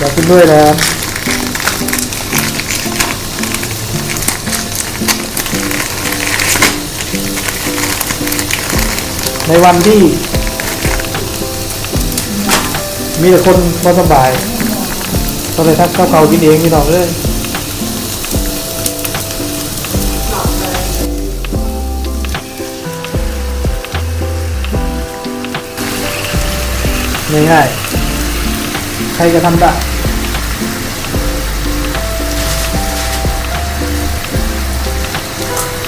ขอบคุณด้วยนะในวันที่ มีแต่คนมาสบายก็เลยทักเข้าเขากินเองพี่น้องเลย ง่ายๆ ใครจะทำได้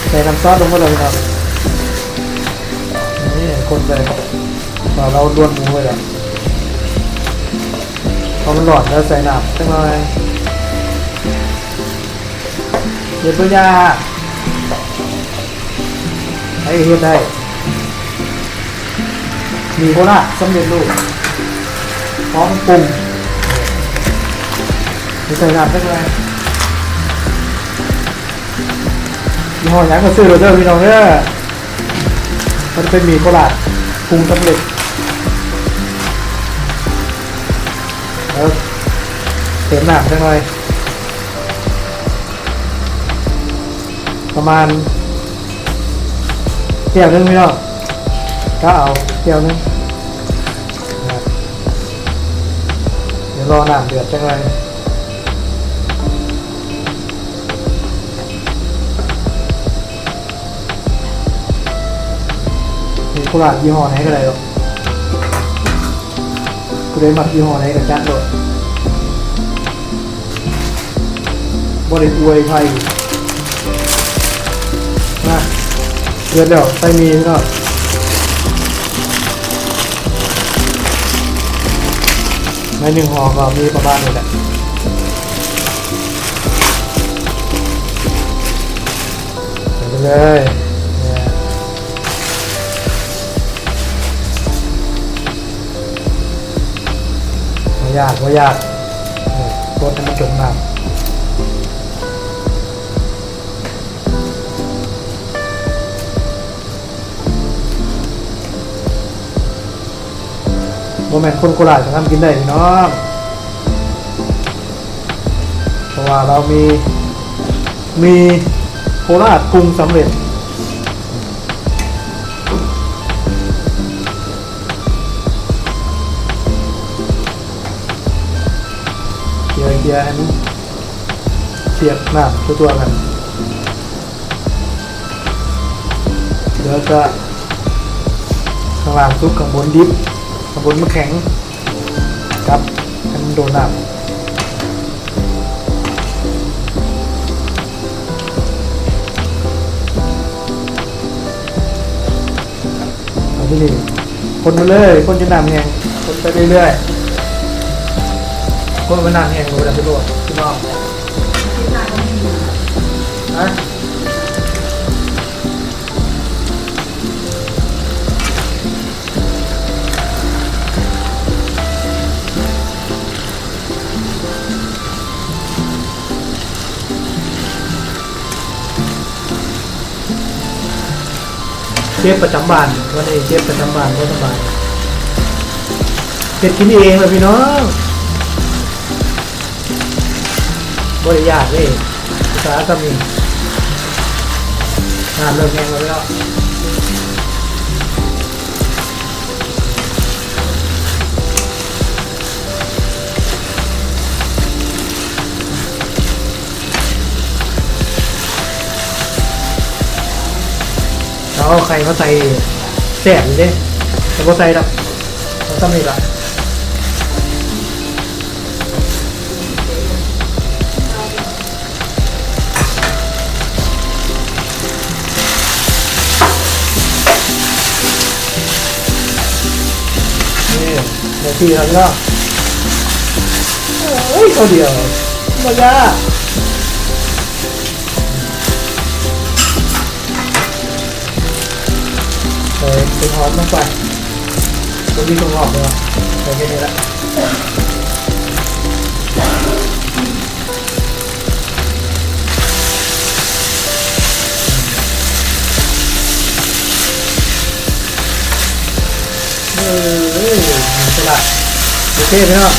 ใส่น้ำซอสลงไปเลยครับ นี่คนใส่เข้าไปเราเราล้วนหมูไปแล้วพอมันหลอดแล้วใส่น้ำจังเลยเดี๋ยวตัวยาไอ้เฮ็ดได้มีโคราสำเร็จรูป พร้อมปรุงใส่น้ำจังเลยยี่ห้อยังก็ซื้อโรเดอร์พี่น้องเด้อมันเป็นหมีโคราชปรุงสำเร็จแล้วเติมน้ำจังหน่อยประมาณเที่ยวนึงไม่ต้องก็เอาเที่ยวนึง รอน้ำเดือดจังเลยมีโคราชยี่ห้อไหนก็ได้หรอกกูได้มักยี่ห้อไหนกับจัดโดดบริอวยไทยมาเดือดแล้วใส่มีก็ ในหนึ่งห่อก็มีประมาณนี้แหละไปเลยไม่ยากไม่ยากนี่กดให้มันจมน้ำ โมเมนคนโคราชจะทำกินได้พี่น้องเพราะว่าเรามีมีโคราชปรุงสำเร็จเกียร์เกียร์อันนี้เสียบหน้าตัวตัวกันเดี๋ยวจะข้างล่างซุกข้างบนดิบ ข้างบนมันแข็งครับให้มันโดนน้ำเอาที่นี่คนมาเลยคนจะนำแหงคนไปเรื่อยๆคนมันนานแหงรู้แล้วพี่โรดพี่น้องฮะ เชฟประจำบ้านวันนี้เชฟประจำบ้านก็สบายเผ็ดกินเองเลยพี่น้องบริยากเลยภาษาก็มีงานเริ่มแห้งแล้ว เราเอาไข่มาใส่แสบอยู่เด้แต่ก็ใส่ดอกมันต้องมีละนี่เดี๋ยวพี่ทำก็โอ้ยเขาเดียวมายาใส่เป็นหอมลงไปตรงนี้ตรงหอมเลยใส่แค่นี้ละเออสลัดโอเคไหมเนาะ